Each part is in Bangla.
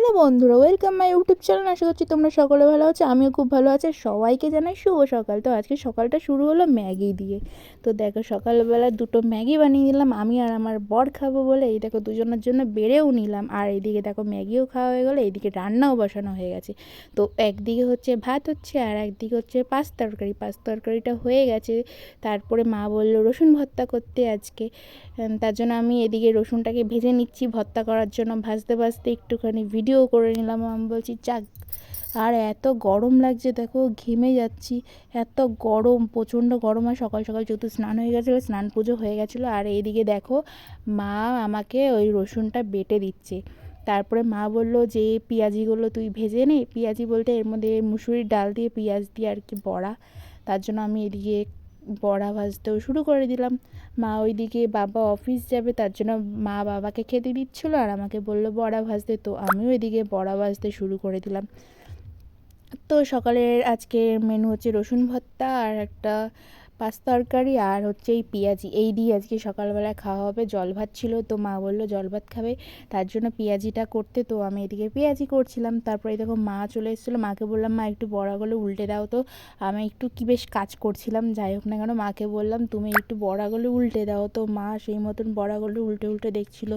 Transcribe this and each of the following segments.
হ্যালো বন্ধুরা ওয়েলকাম মাই ইউটিউব চ্যানেল আশা করছি তোমরা সকলে ভালো আছো, আমিও খুব ভালো আছি। সবাইকে জানাই শুভ সকাল। তো আজকে সকালটা শুরু হলো ম্যাগি দিয়ে। তো দেখো, সকালবেলা দুটো ম্যাগি বানিয়ে নিলাম, আমি আর আমার বর খাব বলে। এই দেখো, দুজনের জন্য বেড়েও নিলাম। আর এইদিকে দেখো, ম্যাগিও খাওয়া হয়ে গেলো, এইদিকে রান্নাও বসানো হয়ে গেছে। তো একদিকে হচ্ছে ভাত হচ্ছে, আর একদিকে হচ্ছে পাঁচ তরকারি। পাঁচ তরকারিটা হয়ে গেছে। তারপরে মা বলল, রসুন ভর্তা করতে আজকে। তার জন্য আমি এদিকে রসুনটাকে ভেজে নিচ্ছি। ভর্তা করার জন্য ভাজতে ভাজতে একটুখানি ভিডিও করে নিলাম। আমি বলছি, যাক, আর এত গরম লাগছে, দেখো, ঘেমে যাচ্ছি। এত গরম, প্রচণ্ড গরম, আর সকাল সকাল যেহেতু স্নান হয়ে গেছিল, স্নান পুজো হয়ে গেছিল, আর এইদিকে দেখো, মা আমাকে ওই রসুনটা বেটে দিচ্ছে। তারপরে মা বলল যে, পেঁয়াজিগুলো তুই ভেজে নে। পেঁয়াজি বলতে এর মধ্যে মুসুরির ডাল দিয়ে পেঁয়াজ দিয়ে আর কি বড়া। তার জন্য আমি এদিকে বড়া ভাজতেও শুরু করে দিলাম। মা ওইদিকে বাবা অফিস যাবে, তার জন্য মা বাবাকে খেতে দিচ্ছিল আর আমাকে বলল, বড়া ভাজতে তো আমিও এদিকে বড়া ভাজতে শুরু করে দিলাম। তো সকালের আজকে মেনু হচ্ছে রসুন ভর্তা আর একটা পাঁচ তরকারি আর হচ্ছে এই পেঁয়াজি। এই দিয়ে আজকে সকালবেলা খাওয়া হবে। জল ভাত ছিল তো মা বলল জল ভাত খাবে। তার জন্য পেঁয়াজিটা করতে তো আমি এদিকে পেঁয়াজি করছিলাম। তারপরে দেখো মা চলে এসেছিল। মাকে বললাম, মা, একটু বড়াগুলো উল্টে দাও তো। আমি একটু কী বেশ কাজ করছিলাম, যাই হোক না কেন মাকে বললাম, তুমি একটু বড়াগুলো উল্টে দাও তো। মা সেই মতন বড়াগুলো উল্টে উল্টে দেখছিল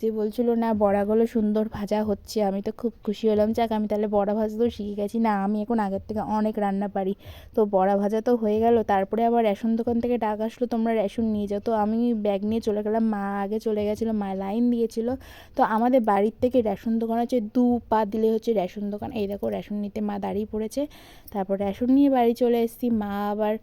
যে বলছিল, না বড়াগুলো সুন্দর ভাজা হচ্ছে। আমি তো খুব খুশি হলাম, যাক, আমি তাহলে বড়া ভাজতেও শিখে গেছি। না, আমি এখন আগের থেকে অনেক রান্না পারি। তো বড়া ভাজা তো হয়ে গেল। তারপরে আবার রেশন দোকান থেকে ডাক আসলো, তোমরা রেশন নিয়ে যাও। তো আমি ব্যাগ নিয়ে চলে গেলাম। মা আগে চলে গেছিল, মা লাইন দিয়েছিল। তো আমাদের বাড়ির থেকে রেশন দোকান হচ্ছে, দু পা দিলে হচ্ছে রেশন দোকান। এই দেখো, রেশন নিতে মা দাঁড়িয়ে পড়েছে। তারপর রেশন নিয়ে বাড়ি চলে এসেছি। মা আবার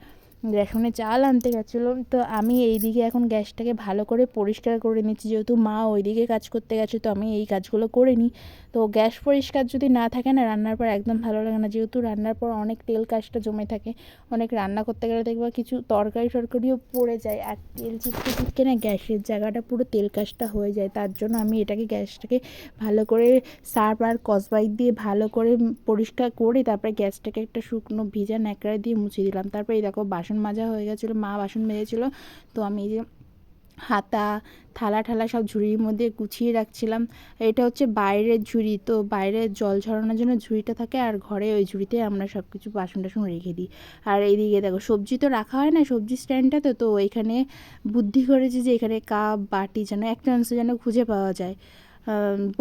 রেশনে চাল আনতে গেছিল, তো আমি এই দিকে এখন গ্যাসটাকে ভালো করে পরিষ্কার করে নিচ্ছি। যেহেতু মা ওইদিকে কাজ করতে গেছে, তো আমি এই কাজগুলো করে নিই তো গ্যাস পরিষ্কার যদি না থাকে না, রান্নার পর একদম ভালো লাগে না। যেহেতু রান্নার পর অনেক তেল কাজটা জমে থাকে, অনেক রান্না করতে গেলে দেখবা কিছু তরকারি টরকারিও পড়ে যায়। আর তেল চিটকে চিটকে না গ্যাসের জায়গাটা পুরো তেল কাজটা হয়ে যায়। তার জন্য আমি এটাকে গ্যাসটাকে ভালো করে সার্ফ আর কসবাইট দিয়ে ভালো করে পরিষ্কার করে তারপরে গ্যাসটাকে একটা শুকনো ভিজা ন্যাকড়া দিয়ে মুছে দিলাম। তারপরে এই দেখো বাসন মাজা হয়ে গেছিল, মা বাসন মেজেছিলো। তো আমি যে হাতা, থালা ঠালা সব ঝুড়ির মধ্যে গুছিয়ে রাখছিলাম। এটা হচ্ছে বাইরের ঝুড়ি, তো বাইরে জল ঝরানোর জন্য ঝুড়িটা থাকে আর ঘরে ওই ঝুড়িতে আমরা সব কিছু বাসন টাসন রেখে দিই। আর এইদিকে দেখো, সবজি তো রাখা হয় না সবজি স্ট্যান্ডটাতে, তো এখানে বুদ্ধি করেছি যে এখানে কাপ, বাটি যেন, একটা অংশ যেন খুঁজে পাওয়া যায়।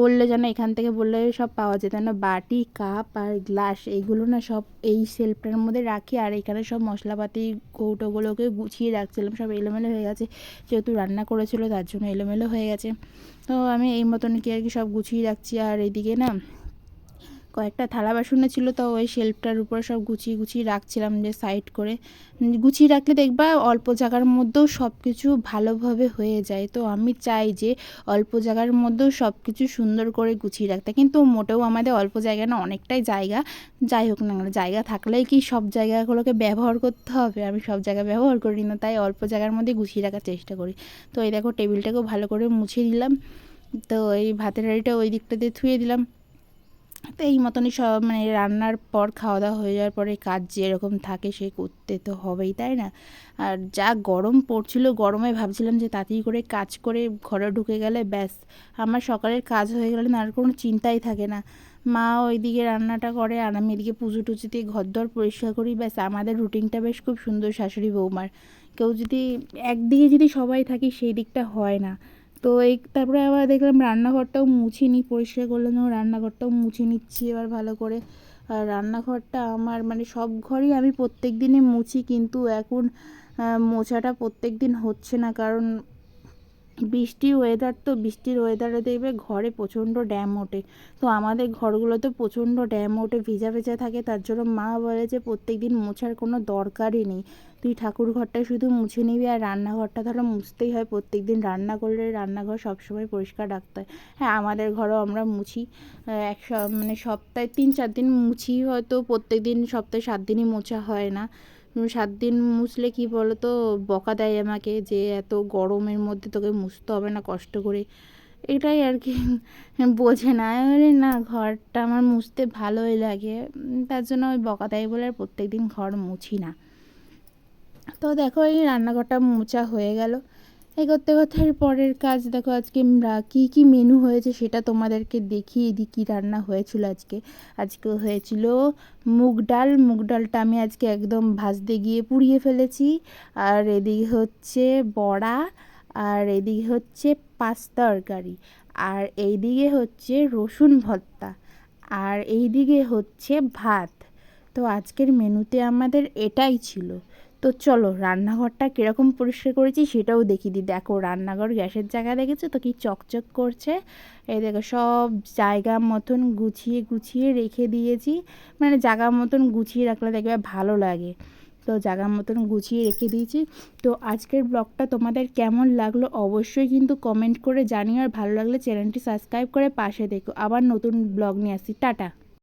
বললে যেন এখান থেকে বললে সব পাওয়া যেত না? বাটি, কাপ আর গ্লাস, এইগুলো না সব এই সেলফটার মধ্যে রাখি আর এখানে সব মশলাপাতি, কৌটোগুলোকে গুছিয়ে রাখছিলাম, সব এলোমেলো হয়ে গেছে। যেহেতু রান্না করেছিল, তার জন্য এলোমেলো হয়ে গেছে। তো আমি এই মতন কি আর কি সব গুছিয়ে রাখছি আর এদিকে না কয়েকটা থালা বাসনে ছিল, তো ওই শেলফটার উপরে সব গুছিয়ে গুছিয়ে রাখছিলাম যে সাইড করে। গুছিয়ে রাখলে দেখবা অল্প জায়গার মধ্যেও সব কিছু ভালোভাবে হয়ে যায়। তো আমি চাই যে অল্প জায়গার মধ্যেও সব কিছু সুন্দর করে গুছিয়ে রাখতে। কিন্তু মোটেও আমাদের অল্প জায়গা না, অনেকটাই জায়গা। যাই হোক না জায়গা থাকলেই কি সব জায়গাগুলোকে ব্যবহার করতে হবে? আমি সব জায়গা ব্যবহার করি না, তাই অল্প জায়গার মধ্যে গুছিয়ে রাখার চেষ্টা করি। তো এই দেখো টেবিলটাকেও ভালো করে মুছে দিলাম তো এই ভাতের হাঁড়িটা ওই দিকটা দিয়ে থুয়ে দিলাম। তো এই মতনই সব মানে রান্নার পর খাওয়া দাওয়া হয়ে যাওয়ার পরে কাজ যেরকম থাকে সে করতে তো হবেই, তাই না? আর যা গরম পড়ছিল, গরমে ভাবছিলাম যে তাড়াতাড়ি করে কাজ করে ঘরে ঢুকে গেলে ব্যাস, আমার সকালের কাজ হয়ে গেলে না আর কোনো চিন্তাই থাকে না। মা ওইদিকে রান্নাটা করে আর আমি এদিকে পুজো টুজো দিয়ে ঘর দর পরিষ্কার করি, ব্যাস আমাদের রুটিনটা বেশ খুব সুন্দর শাশুড়ি বৌমার। কেউ যদি, একদিকে যদি সবাই থাকি সেই দিকটা হয় না। তো এই, তারপরে আবার দেখলাম রান্নাঘরটাও মুছে নিই পরিষ্কার করলাম যখন রান্নাঘরটাও মুছে নিচ্ছি এবার ভালো করে। আর রান্নাঘরটা আমার মানে সব ঘরই আমি প্রত্যেক দিনই মুছি, কিন্তু এখন মোছাটা প্রত্যেক দিন হচ্ছে না, কারণ বৃষ্টির ওয়েদার তো বৃষ্টির ওয়েদারে দেখবে ঘরে প্রচণ্ড ড্যাম ওঠে। তো আমাদের ঘরগুলোতে প্রচণ্ড ড্যাম ওঠে, ভিজা ভেজা থাকে, তার জন্য মা বলে যে প্রত্যেক দিন মোছার কোনো দরকারই নেই। তুই ঠাকুর ঘরটা শুধু মুছে নিবি আর রান্নাঘরটা ধরো মুছতেই হয় প্রত্যেক দিন রান্না করলে রান্নাঘর সবসময় পরিষ্কার রাখতে হয়। হ্যাঁ আমাদের ঘরেও আমরা মুছি এক মানে সপ্তাহে তিন চার দিন মুছি, হয়তো প্রত্যেক দিন সপ্তাহে সাত দিনই মোছা হয় না। সাত দিন মুছলে কি বলো তো বকা দেয় আমাকে যে, এত গরমের মধ্যে তোকে মুছতে হবে না কষ্ট করে। এটাই আর কি বোঝে না। আরে না, ঘরটা আমার মুছতে ভালোই লাগে। তার জন্য ওই বকা দেয় বলে আর প্রত্যেক দিন ঘর মুছি না। তো দেখো, এই রান্নাঘরটা মোছা হয়ে গেল। এই করতে করতে পরের কাজ, দেখো আজকে কী কী মেনু হয়েছে সেটা তোমাদেরকে দেখিয়ে দিই কী রান্না হয়েছিল আজকে। আজকে হয়েছিল মুগ ডাল। মুগ ডালটা আমি আজকে একদম ভাজতে গিয়ে পুড়িয়ে ফেলেছি। আর এদিকে হচ্ছে বড়া, আর এদিকে হচ্ছে পাঁচ তরকারি, আর এইদিকে হচ্ছে রসুন ভর্তা, আর এইদিকে হচ্ছে ভাত। তো আজকের মেনুতে আমাদের এটাই ছিল। তো চলো, রান্নাঘরটা কীরকম পরিষ্কার করেছি সেটাও দেখিয়ে দিই দেখো, রান্নাঘর গ্যাসের জায়গা দেখেছ তো কি চকচক করছে? এই দেখো, সব জায়গা মতন গুছিয়ে গুছিয়ে রেখে দিয়েছি। মানে জায়গা মতন গুছিয়ে রাখলে দেখবে ভালো লাগে। তো জায়গা মতন গুছিয়ে রেখে দিয়েছি। তো আজকের ব্লগটা তোমাদের কেমন লাগল অবশ্যই কিন্তু কমেন্ট করে জানিও। আর ভালো লাগলে চ্যানেলটি সাবস্ক্রাইব করে পাশে দেখো। আবার নতুন ব্লগ নিয়ে আসি টাটা।